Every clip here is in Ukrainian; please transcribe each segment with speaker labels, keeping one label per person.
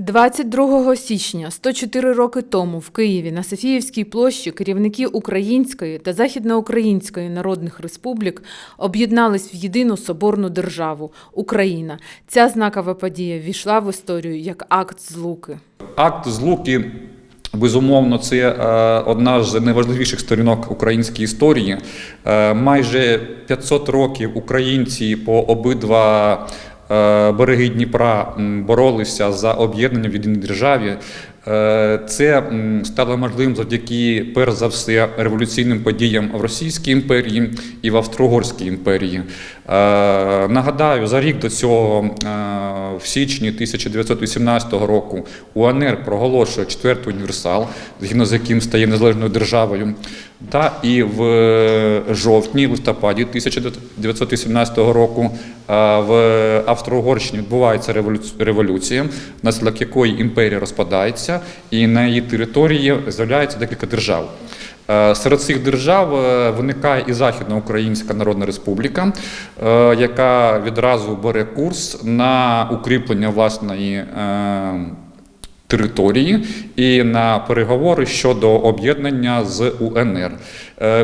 Speaker 1: 22 січня, 104 роки тому, в Києві на Софіївській площі керівники Української та Західноукраїнської народних республік об'єднались в єдину соборну державу Україна. Ця знакова подія війшла в історію як акт злуки.
Speaker 2: Акт злуки, безумовно, це е, одна з найважливіших сторінок української історії. Е, майже 500 років українці по обидва береги Дніпра боролися за об'єднання в єдиній державі. Е, Це стало можливим завдяки, перш за все, революційним подіям в Російській імперії і в Австро-Угорській імперії. Е, Нагадаю, за рік до цього, е, в січні 1918 року, УНР проголошує четвертий універсал, згідно з яким стає незалежною державою. Та і в жовтні, листопаді 1918 року в Австро-Угорщині відбувається револю- революція, внаслідок якої імперія розпадається, і на її території з'являється декілька держав. Е, Серед цих держав е, виникає і Західноукраїнська Народна Республіка, е, яка відразу бере курс на укріплення власної території і на переговори щодо об'єднання з УНР.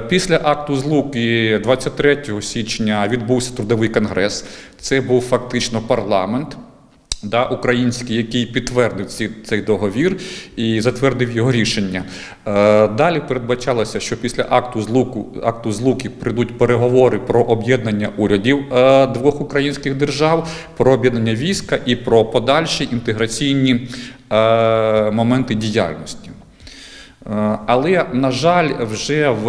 Speaker 2: Після акту злуки 23 січня відбувся трудовий конгрес. Це був фактично парламент. Да, український, який підтвердив ці, цей договір і затвердив його рішення. Е, далі передбачалося, що після акту злуку, акту злуки прийдуть переговори про об'єднання урядів е, двох українських держав, про об'єднання війська і про подальші інтеграційні е, моменти діяльності. Е, Але, на жаль, вже в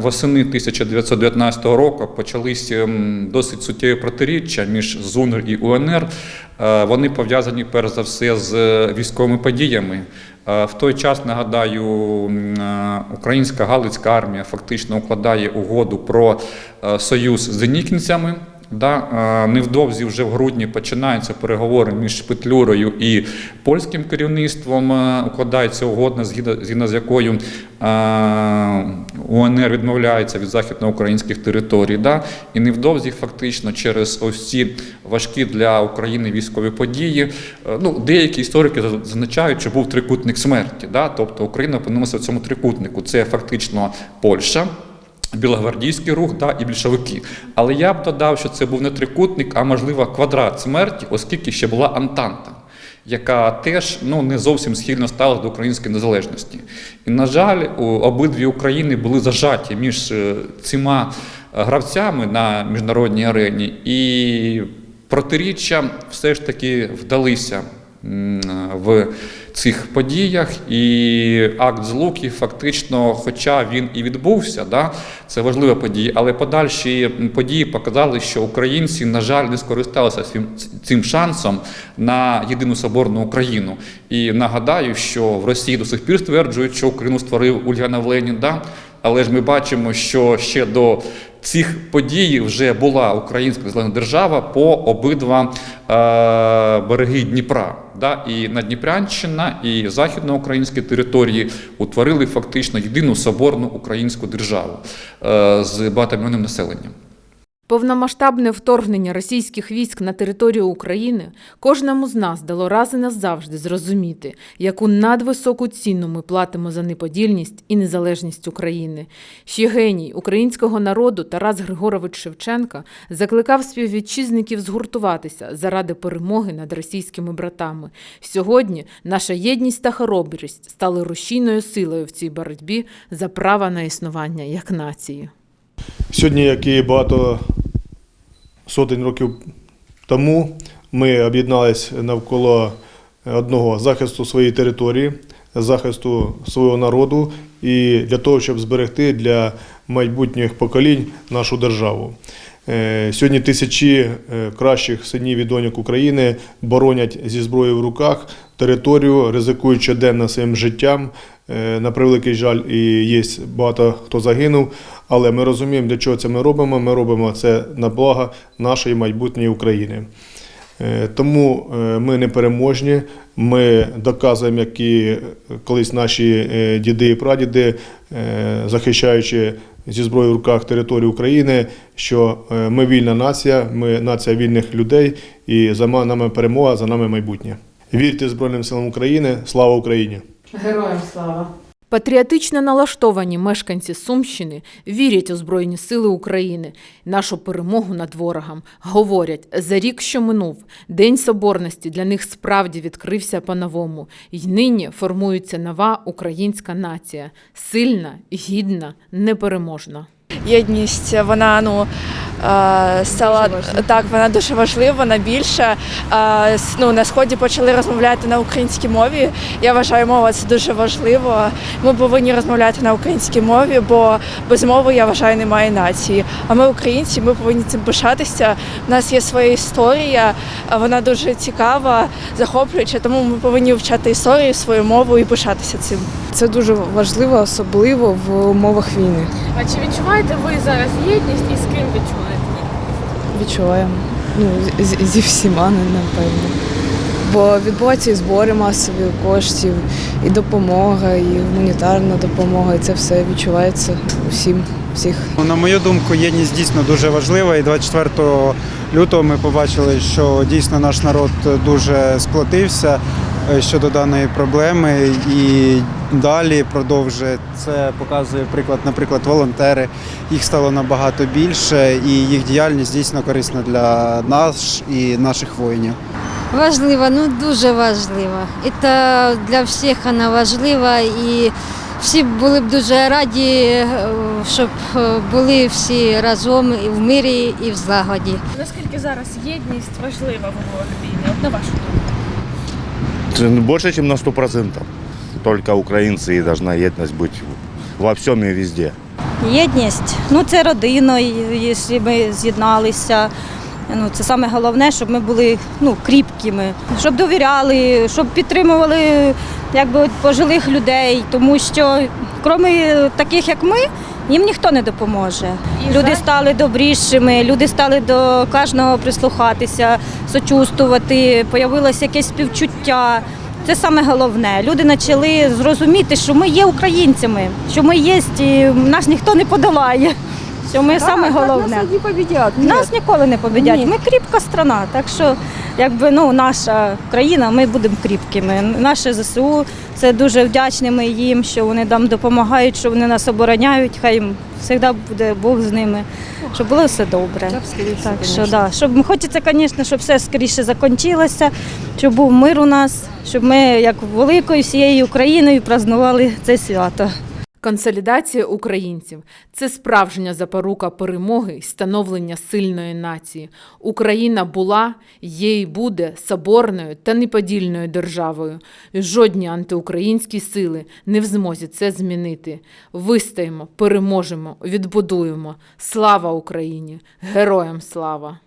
Speaker 2: восени 1919 року почались ем, досить суттєві протиріччя між ЗУНР і УНР. Е, Вони пов'язані перш за все з військовими подіями. Е, В той час, нагадаю, е, українська Галицька армія фактично укладає угоду про е, союз з денікінцями. Да, е, невдовзі вже в грудні починаються переговори між Петлюрою і польським керівництвом. Е, Укладається угода, згідно, з якою е, УНР відмовляється від західноукраїнських територій. Да, і невдовзі, фактично, через ось ці важкі для України військові події. Ну, деякі історики зазначають, що був трикутник смерті. Да, тобто Україна опинилася в цьому трикутнику. Це фактично Польща. Білогвардійський рух да, і більшовики. Але я б додав, що це був не трикутник, а можливо квадрат смерті, оскільки ще була Антанта, яка теж ну, не зовсім схильно ставилася до української незалежності. І, на жаль, у- обидві України були зажаті між е, цими гравцями на міжнародній арені, і протиріччя все ж таки вдалися в цих подіях, і акт злуки фактично, хоча він і відбувся, да, це важлива подія, але подальші події показали, що українці, на жаль, не скористалися цим, шансом на єдину соборну Україну. І нагадаю, що в Росії до сих пір стверджують, що Україну створив Ульянов Ленін, да, але ж ми бачимо, що ще до цих подій вже була українська незалежна держава по обидва е, береги Дніпра. Да? І Надніпрянщина, і західноукраїнські території утворили фактично єдину соборну українську державу е, з багатомільйонним населенням.
Speaker 1: Повномасштабне вторгнення російських військ на територію України кожному з нас дало раз і назавжди зрозуміти, яку надвисоку ціну ми платимо за неподільність і незалежність України. Ще геній українського народу Тарас Григорович Шевченка закликав співвітчизників згуртуватися заради перемоги над російськими братами. Сьогодні наша єдність та хоробрість стали рушійною силою в цій боротьбі за право на існування як нації.
Speaker 3: Сьогодні, як і багато сотень років тому, ми об'єднались навколо одного захисту своєї території, захисту свого народу і для того, щоб зберегти для майбутніх поколінь нашу державу. Е, Сьогодні тисячі е, кращих синів і доньок України боронять зі зброєю в руках територію, ризикують щоденно своїм життям. Е, На превеликий жаль, і є багато хто загинув, але ми розуміємо, для чого це ми робимо. Ми робимо це на благо нашої майбутньої України. Е, Тому е, ми не переможні. Ми доказуємо, як і колись наші діди і прадіди, захищаючи зі зброєю в руках територію України, що ми вільна нація, ми нація вільних людей, і за нами перемога, за нами майбутнє. Вірте Збройним силам України. Слава Україні!
Speaker 1: Героям слава! Патріотично налаштовані мешканці Сумщини вірять у Збройні Сили України, нашу перемогу над ворогом. Говорять, за рік, що минув, День Соборності для них справді відкрився по-новому. І нині формується нова українська нація сильна, гідна, непереможна.
Speaker 4: Єдність вона ну стала так, вона дуже важлива, вона більша. Е, ну, на сході почали розмовляти на українській мові. Я вважаю, мова це дуже важливо. Ми повинні розмовляти на українській мові, бо без мови я вважаю немає нації. А ми українці, ми повинні цим пишатися. У нас є своя історія, вона дуже цікава, захоплююча. Тому ми повинні вчати історію, свою мову і пишатися цим.
Speaker 5: Це дуже важливо, особливо в умовах війни.
Speaker 6: А чи відчуваєте ви зараз єдність і з ким відчуваєте?
Speaker 5: Відчуваємо. Ну, з- зі всіма, напевно. Бо відбуваються і збори масові коштів, і допомога, і гуманітарна допомога, і це все відчувається усім, всіх.
Speaker 7: Ну, На мою думку, єдність дійсно дуже важлива. І 24 лютого ми побачили, що дійсно наш народ дуже сплотився е, щодо даної проблеми і далі продовжує. Це показує приклад, наприклад, волонтери. Їх стало набагато більше, і їх діяльність дійсно корисна для нас і наших воїнів.
Speaker 8: Важлива, ну дуже важлива. І та для всіх вона важлива і всі були б дуже раді, щоб були всі разом і в мирі, і в злагоді.
Speaker 6: Наскільки зараз єдність важлива в умовах війни? От на вашу думку.
Speaker 9: Больше, чем на 100%. Только украинцы и должна едность быть во всем и везде.
Speaker 10: Єдність, ну це родина, якщо ми з'єдналися. Ну, це саме головне, щоб ми були ну, кріпкими, щоб довіряли, щоб підтримували якби, пожилих людей, тому що крім таких, як ми, їм ніхто не допоможе. Люди стали добрішими, люди стали до кожного прислухатися, сочувствувати, появилося якесь співчуття. Це саме головне. Люди почали зрозуміти, що ми є українцями, що ми є, і нас ніхто не подолає. Що ми саме головне.
Speaker 4: Нас не побідять.
Speaker 10: Нас ніколи не побідять. Ми кріпка страна, так що якби ну наша країна, ми будемо кріпкими. Наше ЗСУ це дуже вдячними їм, що вони нам допомагають, що вони нас обороняють. Хай їм завжди буде Бог з ними, щоб було все добре. Так що да, щоб хочеться, звісно, щоб все скоріше закінчилося, щоб був мир у нас, щоб ми як великою всією Україною празнували це свято.
Speaker 1: Консолідація українців це справжня запорука перемоги й становлення сильної нації. Україна була, є і буде соборною та неподільною державою. Жодні антиукраїнські сили не в змозі це змінити. Вистоїмо, переможемо, відбудуємо. Слава Україні! Героям слава!